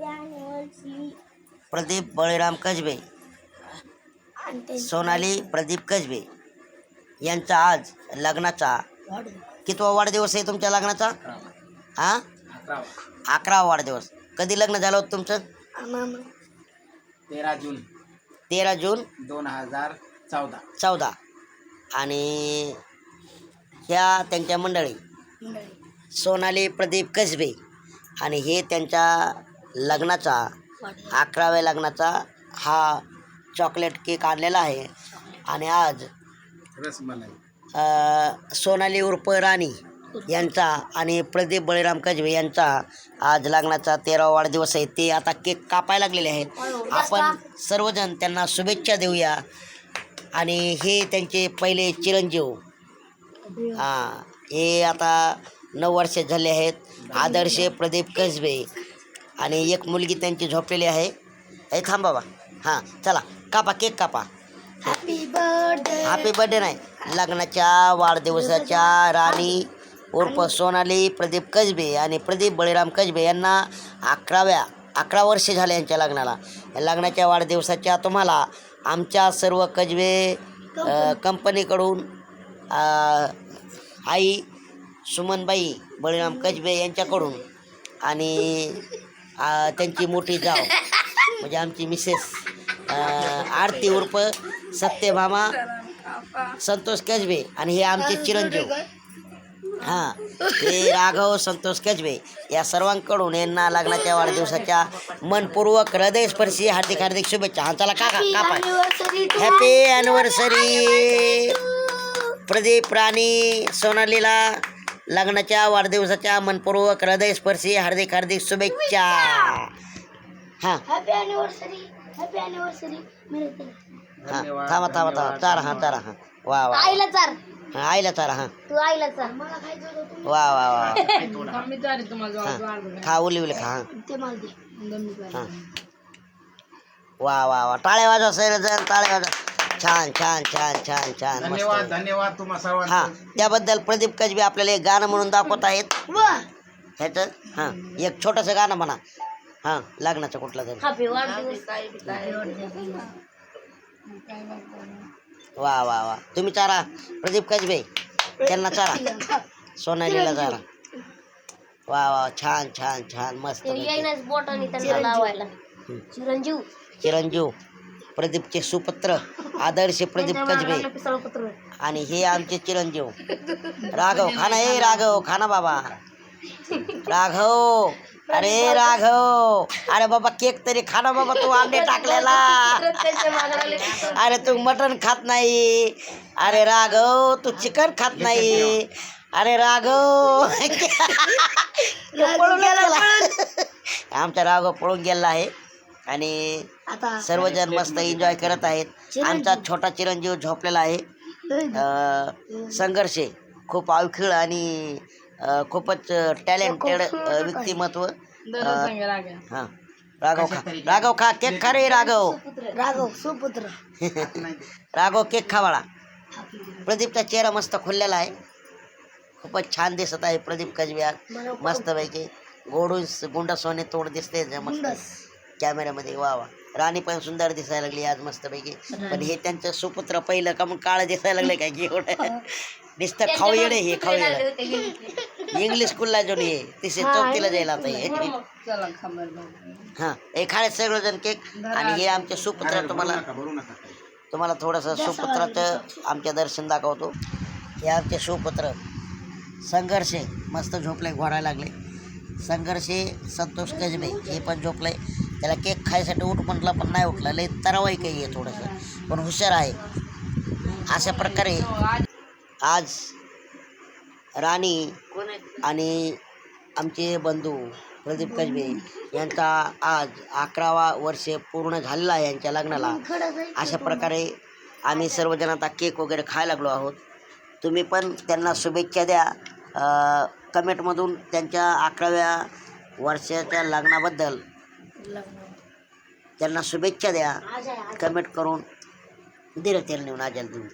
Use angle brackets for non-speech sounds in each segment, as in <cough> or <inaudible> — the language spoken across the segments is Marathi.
अॅनिव्हर्सरी प्रदीप बळीराम कसबे. सोनाली प्रदीप कसबे. यांचा आज लग्नाचा कितवा वाढदिवस आहे तुमच्या लग्नाचा? हा? अकरावा वाढदिवस. कधी लग्न झालं होतं तुमचं? तेरा जून. तेरा जून दोन हजार चौदा. चौदा. आणि ह्या त्यांच्या मंडळी. सोनाली प्रदीप कसबे आणि हे त्यांच्या लग्नाचा अकराव्या लग्नाचा हा चॉकलेट केक आणलेला आहे. आणि आज अ, सोनाली उर्फ राणी यांचा आणि प्रदीप बळीराम कजबे यांचा आज लग्नाचा तेरावा वाढदिवस आहे. ते आता केक कापायला लागलेले आहेत. आपण सर्वजण त्यांना शुभेच्छा देऊया. आणि हे त्यांचे पहिले चिरंजीव. हां. हे आता नऊ वर्ष झाले आहेत. आदर्श प्रदीप कसबे. आणि एक मुलगी त्यांची झोपलेली आहे. हे थांब बाबा. हां चला. कापा केक कापा. हॅपी बर्थडे हॅपी बर्थडे नाही. लग्नाच्या वाढदिवसाच्या राणी उर्फ सोनाली प्रदीप कसबे आणि प्रदीप बळीराम कसबे यांना अकराव्या अकरा वर्ष झाले यांच्या लग्नाला. लग्नाच्या वाढदिवसाच्या तुम्हाला आमच्या सर्व कसबे अ, कंपनीकडून आई सुमनबाई बळीराम कसबे यांच्याकडून आणि त्यांची मोठी जाव म्हणजे आमची मिसेस आरती उर्फ सत्यभामा संतोष कसबे आणि हे आमचे चिरंजीव. हां हे राघव संतोष कसबे या सर्वांकडून यांना लग्नाच्या वाढदिवसाच्या मनपूर्वक हृदयस्पर्शी हार्दिक हार्दिक शुभेच्छा. हा चला काका कापा हॅपी ॲनिव्हर्सरी प्रदीप राणी सोनालीला लग्नाच्या वाढदिवसाच्या मनपूर्वक हृदयस्पर्शी हार्दिक हार्दिक शुभेच्छा. हां. हां. थांबा थांबा थांबा. चारा हां चारा हां. वा वा आईला चार. हां आईला चारा हां. तू आईला चार. मला खायचं होतं? वा वा वा. खा उली उली खा हां. ते मला दे. हां. वा वा वा. टाळे वाजवा सैरजन टाळे वाजवा. छान छान छान छान छान धन्यवाद मस्त. धन्यवाद तुम्हा हां सर्वांना त्याबद्दल प्रदीप कसबे आपल्याला एक गाणं म्हणून दाखवत आहेत. ह्याचं हां एक छोटंसं गाणं म्हणा. हां लग्नाचं कुठलं तरी. हॅपी वाढदिवस. वा वा वा. तुम्ही चारा प्रदीप कसबे. त्यांना चारा. सोनालीला चारा. वा वा छान छान छान. मस्त येईनच बोटाने त्यांना लावायला चिरंजीव. चिरंजीव. प्रदीपचे सुपुत्र आदर्श प्रदीप पिसाळपत्र. आणि हे आमचे चिरंजीव. राघव खाना ए राघव खाना बाबा. राघव अरे राघव. अरे बाबा केक तरी खाना बाबा तू अंडे टाकलेला. अरे तू मटण खात नाही. अरे राघव तू चिकन खात नाही. अरे राघव. पळून गेला आमचा राघव पळून गेला आहे. आणि आता. सर्वजण मस्त एन्जॉय करत आहेत. आमचा छोटा चिरंजीव झोपलेला आहे. अ, संघर्ष आहे. खूप अवखिळ आणि अ, खूपच टॅलेंटेड व्यक्तिमत्व. हां. राघव खा. राघव खा. केक खा रे राघव. राघव सुपुत्र. <laughs> राघव केक खा बाळा. प्रदीपचा चेहरा मस्त खुललेला आहे. खूपच छान दिसत आहे प्रदीप कसबे आज मस्तपैकी. गोडून गुंडा सोने तोड दिसते जे मस्त. कॅमेऱ्यामध्ये. वा वा. राणी पण सुंदर दिसायला लागली आज मस्तपैकी. पण हे त्यांचं सुपुत्र पहिलं का मग काळं दिसायला लागले काय की एवढं? नुसतं खाऊ येणे हे खाऊ येणं इंग्लिश स्कूलला जाऊन ये तिथे चौथीला जायला आता हे. हां. हे खाणे सर्वजण केक. आणि हे आमचे सुपुत्र तुम्हाला तुम्हाला थोडंसं सुपुत्राचं आमच्या दर्शन दाखवतो. हे आमचे सुपुत्र. संघर्षे. मस्त झोपले घोडायला लागले. संघर्षे संतोष गजबे. हे पण झोपले. त्याला केक खायसाठी उठ म्हटलं पण नाही उठलं. लय तरवाई काही आहे थोडंसं. पण हुशार आहे. अशा प्रकारे आज राणी आणि आमचे बंधू प्रदीप कसबे यांचा आज अकरावा वर्ष पूर्ण झालेला आहे यांच्या लग्नाला. अशा प्रकारे आम्ही सर्वजण आता केक वगैरे खायला लागलो आहोत. तुम्ही पण त्यांना शुभेच्छा द्या. कमेंटमधून त्यांच्या अकराव्या वर्षाच्या लग्नाबद्दल. त्यांना शुभेच्छा द्या. कमेंट करून दिलं तेल नेऊन आजल देऊन.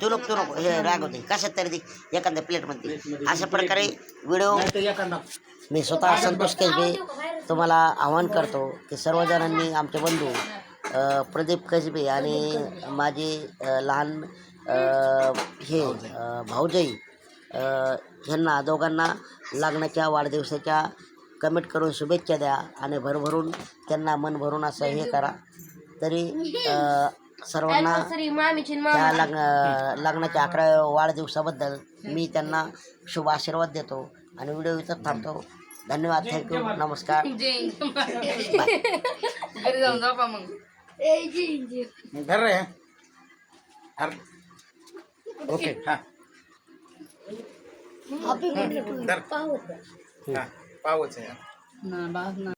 तू नको तू नको हे रागवते. कशात तरी दे एखाद्या प्लेटमध्ये अशा प्रकारे व्हिडिओ एखादा मी स्वतः संतोष केसबे तुम्हाला आवाहन करतो की सर्वजणांनी आमचे बंधू अ, प्रदीप कसबे आणि माझे अ, लहान अ, हे अ, भाऊजाई अ, ह्यांना दोघांना लग्नाच्या वाढदिवसाच्या कमेंट करून शुभेच्छा द्या आणि भरभरून त्यांना मन भरून असं हे करा. तरी सर्वांना त्या लग्न लग्नाच्या अकराव्या वाढदिवसाबद्दल मी त्यांना शुभ आशीर्वाद देतो आणि व्हिडिओ इथं थांबतो. धन्यवाद थँक्यू नमस्कार. बाय मग. धर रे. धर. ओके हा. हॅपी बर्थडे टू धर हा पावच आहे